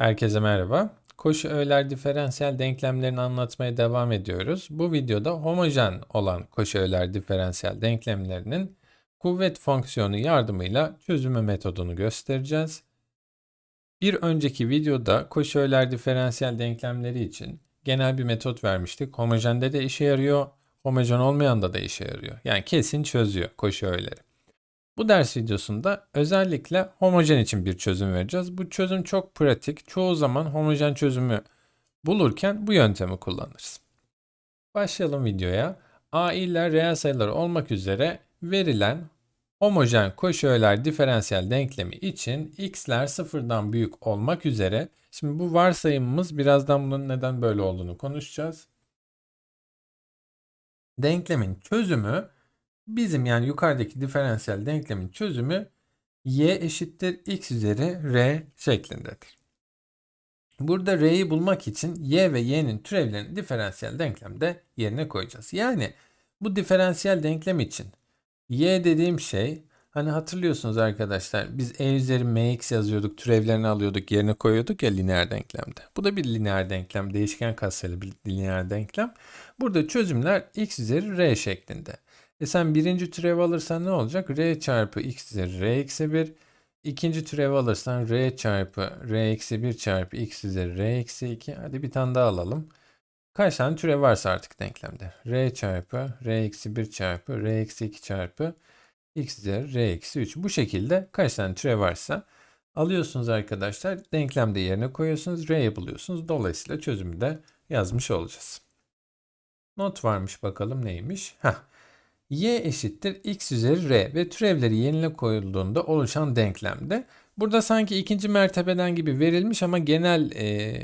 Herkese merhaba. Koşu öğeler diferansiyel denklemlerini anlatmaya devam ediyoruz. Bu videoda homojen olan koşu öğeler diferansiyel denklemlerinin kuvvet fonksiyonu yardımıyla çözümü metodunu göstereceğiz. Bir önceki videoda koşu öğeler diferansiyel denklemleri için genel bir metot vermiştik. Homojende de işe yarıyor, homojen olmayanda da işe yarıyor. Yani kesin çözüyor koşu öğeleri. Bu ders videosunda özellikle homojen için bir çözüm vereceğiz. Bu çözüm çok pratik. Çoğu zaman homojen çözümü bulurken bu yöntemi kullanırız. Başlayalım videoya. A ile reel sayılar olmak üzere verilen homojen koşu öğeler diferansiyel denklemi için x'ler sıfırdan büyük olmak üzere şimdi bu varsayımımız birazdan bunun neden böyle olduğunu konuşacağız. Denklemin çözümü Bizim yani yukarıdaki diferansiyel denklemin çözümü y eşittir x üzeri r şeklindedir. Burada r'yi bulmak için y ve y'nin türevlerini diferansiyel denklemde yerine koyacağız. Yani bu diferansiyel denklem için y dediğim şey hani hatırlıyorsunuz arkadaşlar biz e üzeri mx yazıyorduk türevlerini alıyorduk yerine koyuyorduk ya lineer denklemde. Bu da bir lineer denklem değişken katsayılı bir lineer denklem. Burada çözümler x üzeri r şeklinde. E sen birinci türevi alırsan ne olacak? r çarpı x üzeri r eksi 1. İkinci türevi alırsan r çarpı r eksi 1 çarpı x üzeri r eksi 2. Hadi bir tane daha alalım. Kaç tane türev varsa artık denklemde. r çarpı r eksi 1 çarpı r eksi 2 çarpı x üzeri r eksi 3. Bu şekilde kaç tane türev varsa alıyorsunuz arkadaşlar. Denklemde yerine koyuyorsunuz. R'yi buluyorsunuz. Dolayısıyla çözümü de yazmış olacağız. Not varmış bakalım neymiş. Heh y eşittir x üzeri r ve türevleri yenile koyulduğunda oluşan denklemde. Burada sanki ikinci mertebeden gibi verilmiş ama genel e,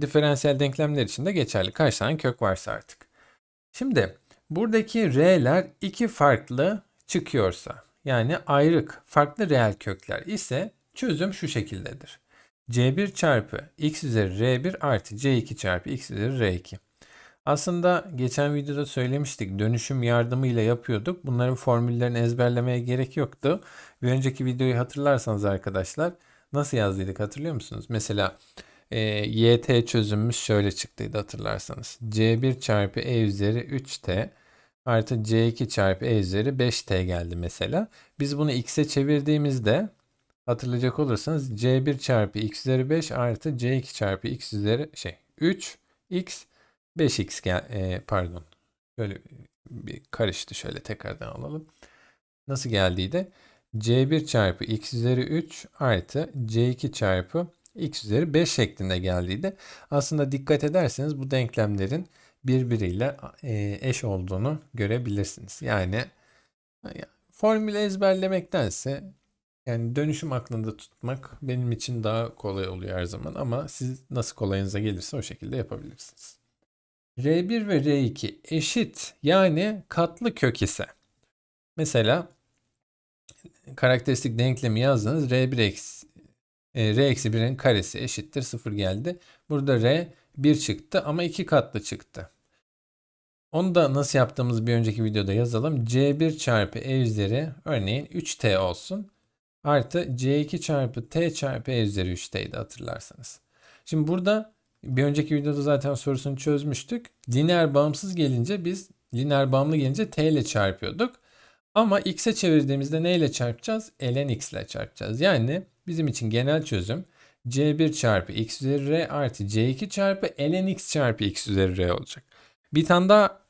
diferansiyel denklemler için de geçerli. Kaç tane kök varsa artık. Şimdi buradaki r'ler iki farklı çıkıyorsa yani ayrık farklı reel kökler ise çözüm şu şekildedir. c1 çarpı x üzeri r1 artı c2 çarpı x üzeri r2. Aslında geçen videoda söylemiştik dönüşüm yardımıyla yapıyorduk. Bunların formüllerini ezberlemeye gerek yoktu. Bir önceki videoyu hatırlarsanız arkadaşlar nasıl yazdıydık hatırlıyor musunuz? Mesela e, YT çözümümüz şöyle çıktıydı hatırlarsanız. C1 çarpı E üzeri 3T artı C2 çarpı E üzeri 5T geldi mesela. Biz bunu X'e çevirdiğimizde hatırlayacak olursanız C1 çarpı X üzeri 5 artı C2 çarpı X üzeri şey 3 X 5x gel e, pardon. Böyle bir karıştı şöyle tekrardan alalım. Nasıl geldiydi? C1 çarpı x üzeri 3 artı C2 çarpı x üzeri 5 şeklinde geldiydi. Aslında dikkat ederseniz bu denklemlerin birbiriyle e, eş olduğunu görebilirsiniz. Yani formülü ezberlemektense yani dönüşüm aklında tutmak benim için daha kolay oluyor her zaman ama siz nasıl kolayınıza gelirse o şekilde yapabilirsiniz. R1 ve R2 eşit yani katlı kök ise mesela karakteristik denklemi yazdınız R1 eksi e, R eksi 1'in karesi eşittir 0 geldi. Burada R 1 çıktı ama 2 katlı çıktı. Onu da nasıl yaptığımız bir önceki videoda yazalım. C1 çarpı E üzeri örneğin 3T olsun. Artı C2 çarpı T çarpı E üzeri 3T'ydi hatırlarsanız. Şimdi burada bir önceki videoda zaten sorusunu çözmüştük. Lineer bağımsız gelince biz lineer bağımlı gelince t ile çarpıyorduk. Ama x'e çevirdiğimizde ne ile çarpacağız? ln x ile çarpacağız. Yani bizim için genel çözüm c1 çarpı x üzeri r artı c2 çarpı ln x çarpı x üzeri r olacak. Bir tane daha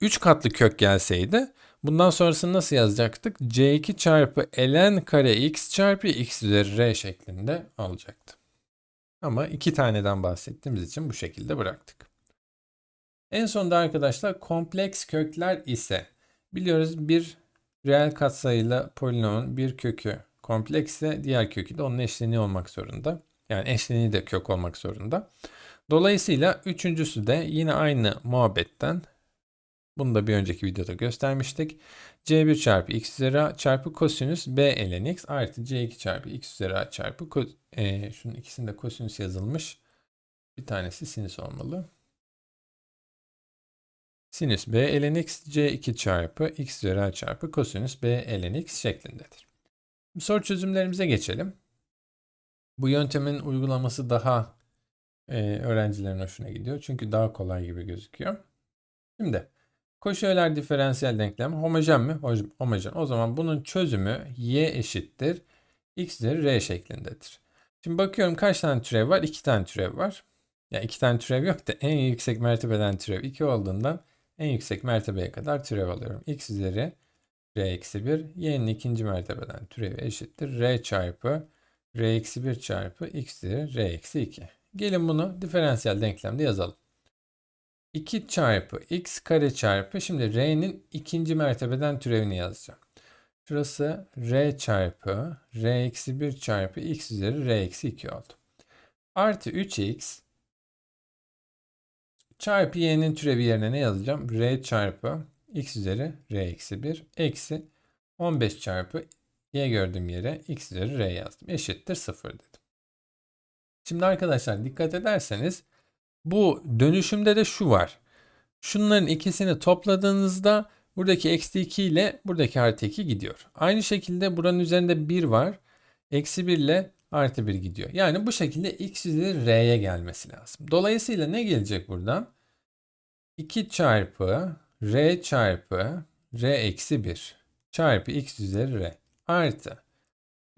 3 katlı kök gelseydi bundan sonrasını nasıl yazacaktık? c2 çarpı ln kare x çarpı x üzeri r şeklinde olacaktı. Ama iki taneden bahsettiğimiz için bu şekilde bıraktık. En sonunda arkadaşlar kompleks kökler ise biliyoruz bir reel katsayıyla polinomun bir kökü komplekse diğer kökü de onun eşleniği olmak zorunda. Yani eşleniği de kök olmak zorunda. Dolayısıyla üçüncüsü de yine aynı muhabbetten bunu da bir önceki videoda göstermiştik. C1 çarpı x üzeri a çarpı kosinüs b ln x artı C2 çarpı x üzeri a çarpı e, şunun ikisinde kosinüs yazılmış. Bir tanesi sinüs olmalı. Sinüs b ln x C2 çarpı x üzeri a çarpı kosinüs b ln x şeklindedir. Soru çözümlerimize geçelim. Bu yöntemin uygulaması daha e, öğrencilerin hoşuna gidiyor. Çünkü daha kolay gibi gözüküyor. Şimdi koşu öğeler diferansiyel denklem homojen mi? Homojen. O zaman bunun çözümü y eşittir x üzeri r şeklindedir. Şimdi bakıyorum kaç tane türev var? 2 tane türev var. Ya iki tane türev yok da en yüksek mertebeden türev 2 olduğundan en yüksek mertebeye kadar türev alıyorum. x üzeri r eksi 1 y'nin ikinci mertebeden türevi eşittir. r çarpı r eksi 1 çarpı x üzeri r eksi 2. Gelin bunu diferansiyel denklemde yazalım. 2 çarpı x kare çarpı şimdi r'nin ikinci mertebeden türevini yazacağım. Şurası r çarpı r eksi 1 çarpı x üzeri r eksi 2 oldu. Artı 3x çarpı y'nin türevi yerine ne yazacağım? r çarpı x üzeri r eksi 1 eksi 15 çarpı y gördüğüm yere x üzeri r yazdım. Eşittir 0 dedim. Şimdi arkadaşlar dikkat ederseniz bu dönüşümde de şu var. Şunların ikisini topladığınızda buradaki eksi 2 ile buradaki artı 2 gidiyor. Aynı şekilde buranın üzerinde 1 var. Eksi 1 ile artı 1 gidiyor. Yani bu şekilde x üzeri r'ye gelmesi lazım. Dolayısıyla ne gelecek buradan? 2 çarpı r çarpı r eksi 1 çarpı x üzeri r artı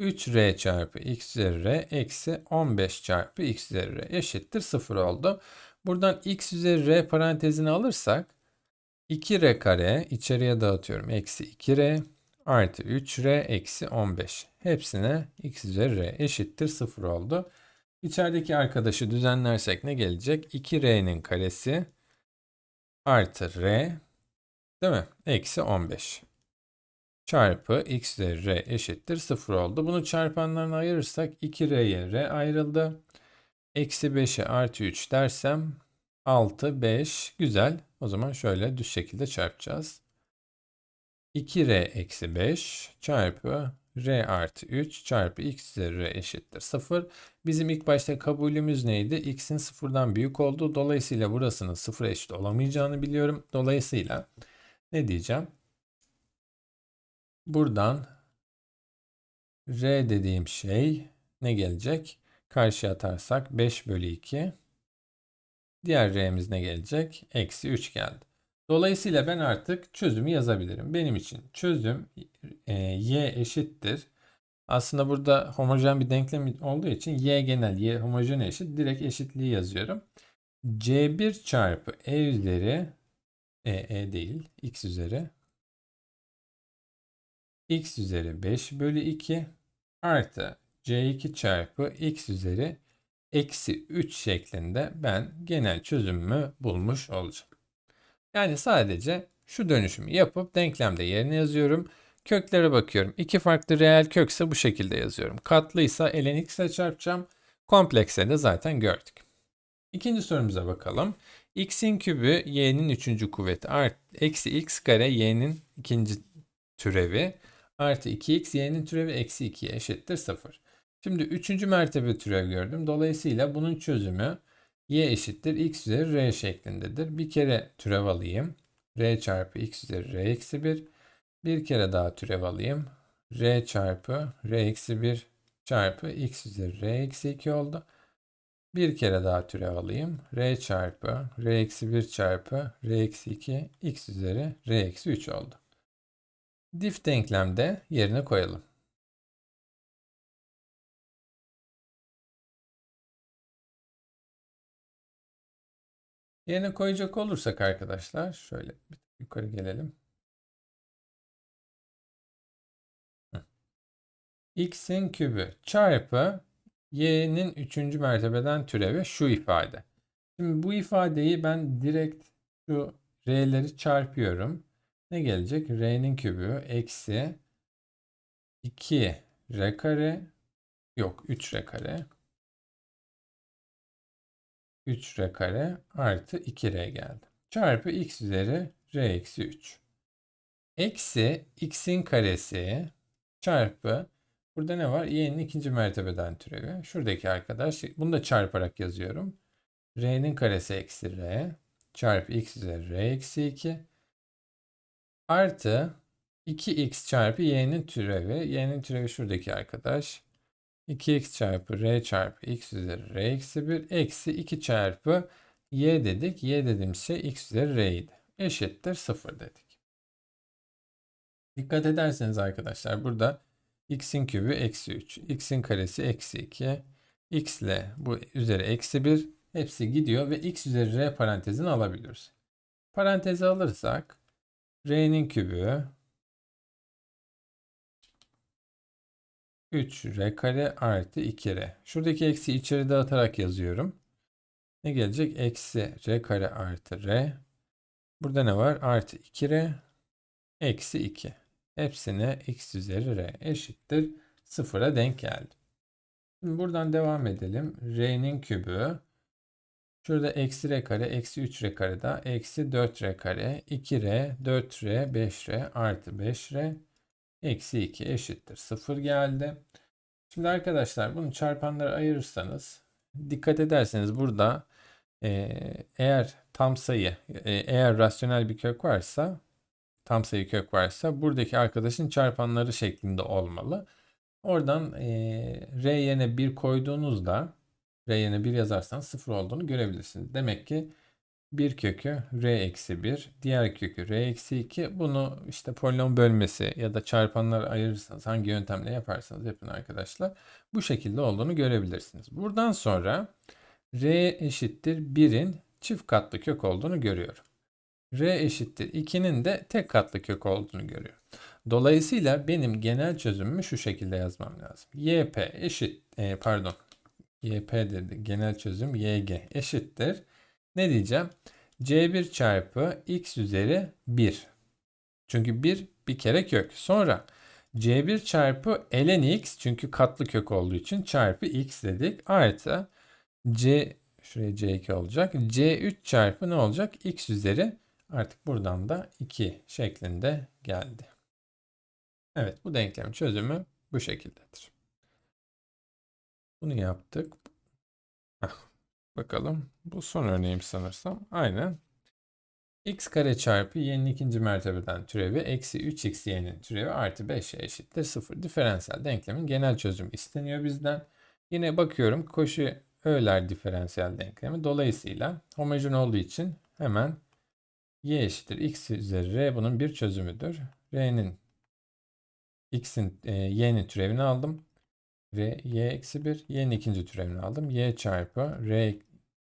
3r çarpı x üzeri r eksi 15 çarpı x üzeri r eşittir 0 oldu. Buradan x üzeri r parantezini alırsak 2r kare içeriye dağıtıyorum. Eksi 2r artı 3r eksi 15. Hepsine x üzeri r eşittir 0 oldu. İçerideki arkadaşı düzenlersek ne gelecek? 2r'nin karesi artı r değil mi? Eksi 15 çarpı x üzeri r eşittir 0 oldu. Bunu çarpanlarına ayırırsak 2r'ye r ayrıldı. Eksi 5'e artı 3 dersem 6, 5. Güzel. O zaman şöyle düz şekilde çarpacağız. 2r eksi 5 çarpı r artı 3 çarpı x üzeri eşittir 0. Bizim ilk başta kabulümüz neydi? x'in sıfırdan büyük olduğu. Dolayısıyla burasının sıfıra eşit olamayacağını biliyorum. Dolayısıyla ne diyeceğim? Buradan r dediğim şey ne gelecek? Karşıya atarsak 5 bölü 2. Diğer r'miz ne gelecek? Eksi 3 geldi. Dolayısıyla ben artık çözümü yazabilirim. Benim için çözüm e, y eşittir. Aslında burada homojen bir denklem olduğu için y genel y homojen eşit. Direkt eşitliği yazıyorum. c1 çarpı e üzeri e, e değil x üzeri x üzeri 5 bölü 2 artı c2 çarpı x üzeri eksi 3 şeklinde ben genel çözümümü bulmuş olacağım. Yani sadece şu dönüşümü yapıp denklemde yerine yazıyorum. Köklere bakıyorum. İki farklı reel kökse bu şekilde yazıyorum. Katlıysa ln x ile çarpacağım. Komplekse de zaten gördük. İkinci sorumuza bakalım. x'in kübü y'nin üçüncü kuvveti art eksi x kare y'nin ikinci türevi artı 2x y'nin türevi eksi 2'ye eşittir 0. Şimdi üçüncü mertebe türev gördüm. Dolayısıyla bunun çözümü y eşittir x üzeri r şeklindedir. Bir kere türev alayım. r çarpı x üzeri r eksi 1. Bir kere daha türev alayım. r çarpı r eksi 1 çarpı x üzeri r eksi 2 oldu. Bir kere daha türev alayım. r çarpı r eksi 1 çarpı r eksi 2 x üzeri r eksi 3 oldu. Dif denklemde yerine koyalım. Yerine koyacak olursak arkadaşlar şöyle bir yukarı gelelim. x'in kübü çarpı y'nin üçüncü mertebeden türevi şu ifade. Şimdi bu ifadeyi ben direkt şu r'leri çarpıyorum. Ne gelecek? r'nin kübü eksi 2 r kare yok 3 r kare 3r kare artı 2r geldi. Çarpı x üzeri r eksi 3. Eksi x'in karesi çarpı burada ne var? y'nin ikinci mertebeden türevi. Şuradaki arkadaş bunu da çarparak yazıyorum. r'nin karesi eksi r çarpı x üzeri r eksi 2 artı 2x çarpı y'nin türevi. y'nin türevi şuradaki arkadaş. 2x çarpı r çarpı x üzeri r eksi 1 eksi 2 çarpı y dedik. y dediğimiz şey x üzeri r'ydi. Eşittir 0 dedik. Dikkat ederseniz arkadaşlar burada x'in kübü eksi 3, x'in karesi eksi 2, x ile bu üzeri eksi 1 hepsi gidiyor ve x üzeri r parantezini alabiliyoruz. Parantezi alırsak r'nin kübü 3r kare artı 2r. Şuradaki eksi içeri dağıtarak yazıyorum. Ne gelecek? Eksi r kare artı r. Burada ne var? Artı 2r eksi 2. Hepsine x üzeri r eşittir. Sıfıra denk geldi. Şimdi buradan devam edelim. r'nin kübü. Şurada eksi r kare eksi 3r kare da eksi 4r kare 2r 4r 5r artı 5r eksi 2 eşittir 0 geldi. Şimdi arkadaşlar bunu çarpanlara ayırırsanız dikkat ederseniz burada e, eğer tam sayı e, eğer rasyonel bir kök varsa tam sayı kök varsa buradaki arkadaşın çarpanları şeklinde olmalı. Oradan e, r yerine 1 koyduğunuzda r yerine 1 yazarsanız 0 olduğunu görebilirsiniz. Demek ki bir kökü r eksi 1, diğer kökü r eksi 2. Bunu işte polinom bölmesi ya da çarpanlar ayırırsanız hangi yöntemle yaparsanız yapın arkadaşlar. Bu şekilde olduğunu görebilirsiniz. Buradan sonra r eşittir 1'in çift katlı kök olduğunu görüyorum. r eşittir 2'nin de tek katlı kök olduğunu görüyorum. Dolayısıyla benim genel çözümümü şu şekilde yazmam lazım. yp eşit e, pardon yp dedi genel çözüm yg eşittir ne diyeceğim? C1 çarpı x üzeri 1. Çünkü 1 bir kere kök. Sonra C1 çarpı ln x çünkü katlı kök olduğu için çarpı x dedik. Artı C şuraya C2 olacak. C3 çarpı ne olacak? x üzeri artık buradan da 2 şeklinde geldi. Evet bu denklemin çözümü bu şekildedir. Bunu yaptık. Bakalım. Bu son örneğim sanırsam. Aynen. x kare çarpı y'nin ikinci mertebeden türevi eksi 3x y'nin türevi artı 5y eşittir 0. Diferansiyel denklemin genel çözümü isteniyor bizden. Yine bakıyorum koşu öğler diferansiyel denklemi. Dolayısıyla homojen olduğu için hemen y eşittir x üzeri r bunun bir çözümüdür. r'nin x'in e, y'nin türevini aldım ve y eksi 1 y'nin ikinci türevini aldım. y çarpı r,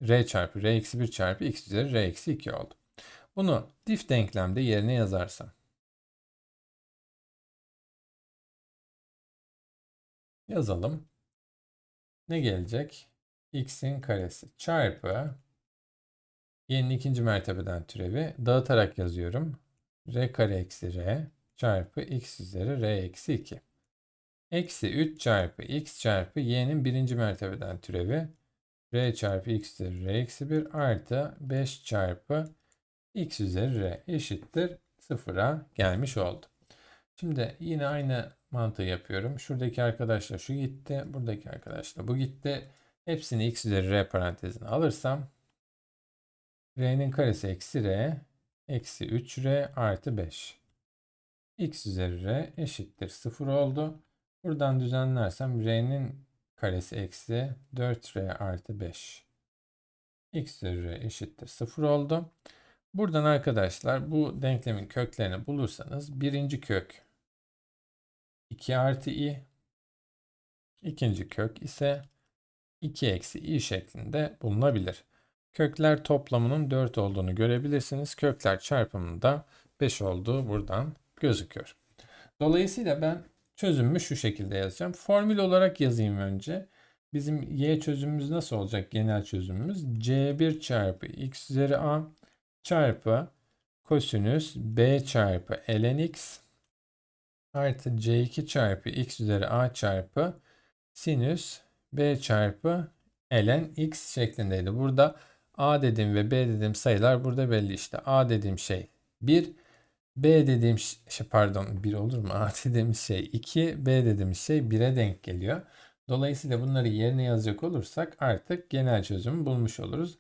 r çarpı r eksi 1 çarpı x üzeri r eksi 2 oldu. Bunu dif denklemde yerine yazarsam. Yazalım. Ne gelecek? x'in karesi çarpı y'nin ikinci mertebeden türevi dağıtarak yazıyorum. r kare eksi r çarpı x üzeri r eksi 2. Eksi 3 çarpı x çarpı y'nin birinci mertebeden türevi r çarpı x üzeri r eksi 1 artı 5 çarpı x üzeri r eşittir sıfıra gelmiş oldu. Şimdi yine aynı mantığı yapıyorum. Şuradaki arkadaşla şu gitti. Buradaki arkadaşla bu gitti. Hepsini x üzeri r parantezine alırsam r'nin karesi eksi r eksi 3r artı 5. x üzeri r eşittir 0 oldu. Buradan düzenlersem r'nin karesi eksi 4r artı 5. x r eşittir 0 oldu. Buradan arkadaşlar bu denklemin köklerini bulursanız birinci kök 2 artı i. ikinci kök ise 2 eksi i şeklinde bulunabilir. Kökler toplamının 4 olduğunu görebilirsiniz. Kökler çarpımının da 5 olduğu buradan gözüküyor. Dolayısıyla ben Çözümümü şu şekilde yazacağım. Formül olarak yazayım önce. Bizim y çözümümüz nasıl olacak genel çözümümüz? c1 çarpı x üzeri a çarpı kosinüs b çarpı ln x artı c2 çarpı x üzeri a çarpı sinüs b çarpı ln x şeklindeydi. Burada a dediğim ve b dediğim sayılar burada belli işte. a dediğim şey 1, B dediğim şey pardon 1 olur mu? A dediğimiz şey 2, B dediğimiz şey 1'e denk geliyor. Dolayısıyla bunları yerine yazacak olursak artık genel çözümü bulmuş oluruz.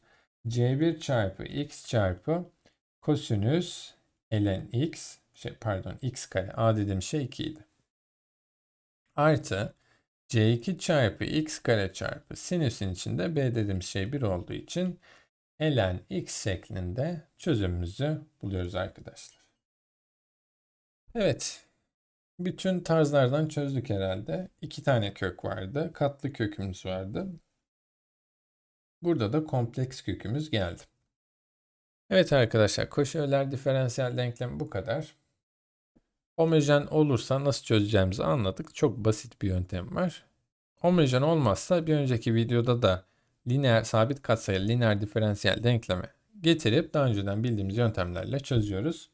C1 çarpı x çarpı kosinüs ln x şey pardon x kare a dediğim şey 2 idi. Artı C2 çarpı x kare çarpı sinüsün içinde b dediğimiz şey 1 olduğu için ln x şeklinde çözümümüzü buluyoruz arkadaşlar. Evet. Bütün tarzlardan çözdük herhalde. İki tane kök vardı. Katlı kökümüz vardı. Burada da kompleks kökümüz geldi. Evet arkadaşlar koşu öğeler diferansiyel denklem bu kadar. Homojen olursa nasıl çözeceğimizi anladık. Çok basit bir yöntem var. Homojen olmazsa bir önceki videoda da lineer sabit katsayılı lineer diferansiyel denklemi getirip daha önceden bildiğimiz yöntemlerle çözüyoruz.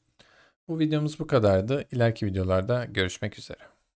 Bu videomuz bu kadardı. İleriki videolarda görüşmek üzere.